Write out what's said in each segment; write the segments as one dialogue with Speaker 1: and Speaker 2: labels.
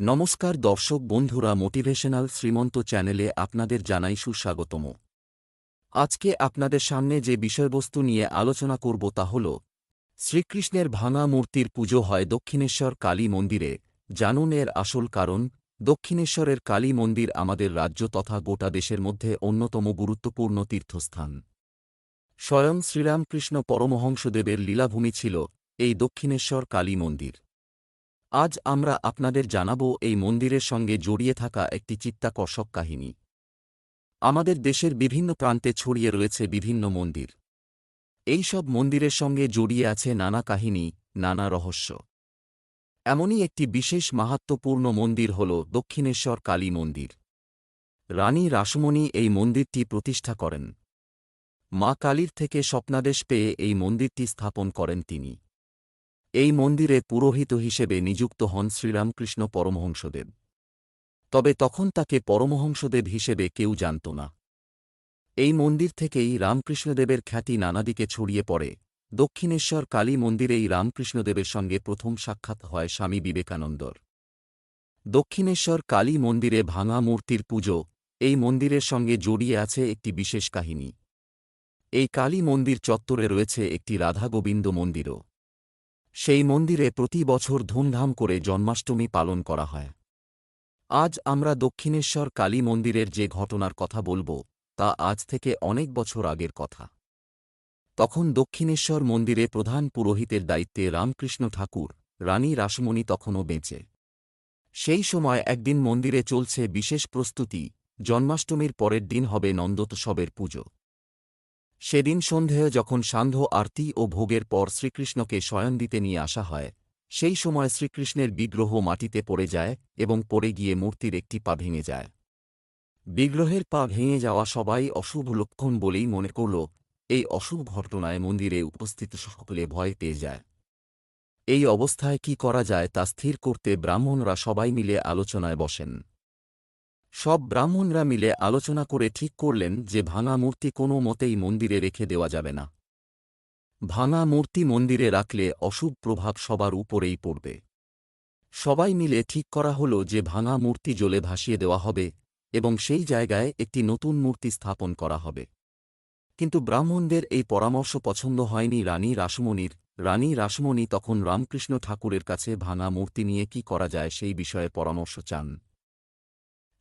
Speaker 1: নমস্কার দর্শক বন্ধুরা মোটিভেশনাল শ্রীমন্ত চ্যানেলে আপনাদের জানাই সুস্বাগতম। আজকে আপনাদের সামনে যে বিষয়বস্তু নিয়ে আলোচনা করব তা হল, শ্রীকৃষ্ণের ভাঙা মূর্তির পুজো হয় দক্ষিণেশ্বর কালী মন্দিরে। জানুন এর আসল কারণ, দক্ষিণেশ্বরের কালী মন্দির আমাদের রাজ্য তথা গোটা দেশের মধ্যে অন্যতম গুরুত্বপূর্ণ তীর্থস্থান। স্বয়ং শ্রীরামকৃষ্ণ পরমহংসদেবের লীলাভূমি ছিল এই দক্ষিণেশ্বর কালী মন্দির। আজ আমরা আপনাদের জানাব এই মন্দিরের সঙ্গে জড়িয়ে থাকা একটি চিত্তাকর্ষক কাহিনী। আমাদের দেশের বিভিন্ন প্রান্তে ছড়িয়ে রয়েছে বিভিন্ন মন্দির। এই সব মন্দিরের সঙ্গে জড়িয়ে আছে নানা কাহিনী, নানা রহস্য। এমনই একটি বিশেষ মাহাত্ম্যপূর্ণ মন্দির হল দক্ষিণেশ্বর কালী মন্দির। রানী রাসমণি এই মন্দিরটি প্রতিষ্ঠা করেন। মা কালীর থেকে স্বপ্নাদেশ পেয়ে এই মন্দিরটি স্থাপন করেন তিনি। এই মন্দিরে পুরোহিত হিসেবে নিযুক্ত হন শ্রীরামকৃষ্ণ পরমহংসদেব। তবে তখন তাকে পরমহংসদেব হিসেবে কেউ জানত না। এই মন্দির থেকেই রামকৃষ্ণদেবের খ্যাতি নানাদিকে ছড়িয়ে পড়ে। দক্ষিণেশ্বর কালী মন্দিরেই রামকৃষ্ণদেবের সঙ্গে প্রথম সাক্ষাৎ হয় স্বামী বিবেকানন্দর। দক্ষিণেশ্বর কালী মন্দিরে ভাঙা মূর্তির পুজো, এই মন্দিরের সঙ্গে জড়িয়ে আছে একটি বিশেষ কাহিনী। এই কালী মন্দির চত্বরে রয়েছে একটি রাধাগোবিন্দ মন্দিরও। সেই মন্দিরে প্রতি বছর ধুমধাম করে জন্মাষ্টমী পালন করা হয়। আজ আমরা দক্ষিণেশ্বর কালী মন্দিরের যে ঘটনার কথা বলব, তা আজ থেকে অনেক বছর আগের কথা। তখন দক্ষিণেশ্বর মন্দিরে প্রধান পুরোহিতের দায়িত্বে রামকৃষ্ণ ঠাকুর, রানী রাসমণি তখনও বেঁচে। সেই সময় একদিন মন্দিরে চলছে বিশেষ প্রস্তুতি, জন্মাষ্টমীর পরের দিন হবে নন্দোৎসবের পুজো। সেদিন সন্ধেয় যখন সান্ধ্য আরতি ও ভোগের পর শ্রীকৃষ্ণকে শয়ন দিতে নিয়ে আসা হয়, সেই সময় শ্রীকৃষ্ণের বিগ্রহ মাটিতে পড়ে যায় এবং পড়ে গিয়ে মূর্তির একটি পা ভেঙে যায়। বিগ্রহের পা ভেঙে যাওয়া সবাই অশুভ লক্ষণ বলেই মনে করল, এই অশুভ ঘটনায় মন্দিরে উপস্থিত সকলে ভয় পেয়ে যায়। এই অবস্থায় কি করা যায় তা স্থির করতে ব্রাহ্মণরা সবাই মিলে আলোচনায় বসেন। সব ব্রাহ্মণরা মিলে আলোচনা করে ঠিক করলেন যে ভাঙা মূর্তি কোনো মতেই মন্দিরে রেখে দেওয়া যাবে না। ভাঙা মূর্তি মন্দিরে রাখলে অশুভ প্রভাব সবার উপরেই পড়বে। সবাই মিলে ঠিক করা হল যে ভাঙা মূর্তি জ্বলে ভাসিয়ে দেওয়া হবে এবং সেই জায়গায় একটি নতুন মূর্তি স্থাপন করা হবে। কিন্তু ব্রাহ্মণদের এই পরামর্শ পছন্দ হয়নি রানী রাসমণির। রানী রাসমণি তখন রামকৃষ্ণ ঠাকুরের কাছে ভাঙা মূর্তি নিয়ে কি করা যায় সেই বিষয়ে পরামর্শ চান।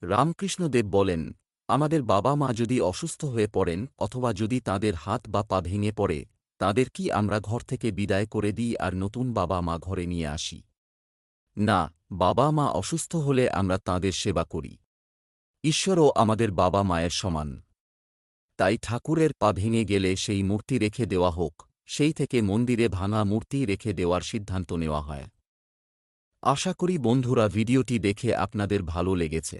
Speaker 1: রামকৃষ্ণদেব বলেন, আমাদের বাবা মা যদি অসুস্থ হয়ে পড়েন অথবা যদি তাদের হাত বা পা ভেঙে পড়ে, তাদের কি আমরা ঘর থেকে বিদায় করে দিই আর নতুন বাবা মা ঘরে নিয়ে আসি? না, বাবা মা অসুস্থ হলে আমরা তাদের সেবা করি। ঈশ্বরও আমাদের বাবা মায়ের সমান। তাই ঠাকুরের পা ভেঙে গেলে সেই মূর্তি রেখে দেওয়া হোক, সেই থেকে মন্দিরে ভাঙা মূর্তি রেখে দেওয়ার সিদ্ধান্ত নেওয়া হয়। আশা করি বন্ধুরা ভিডিওটি দেখে আপনাদের ভালো লেগেছে।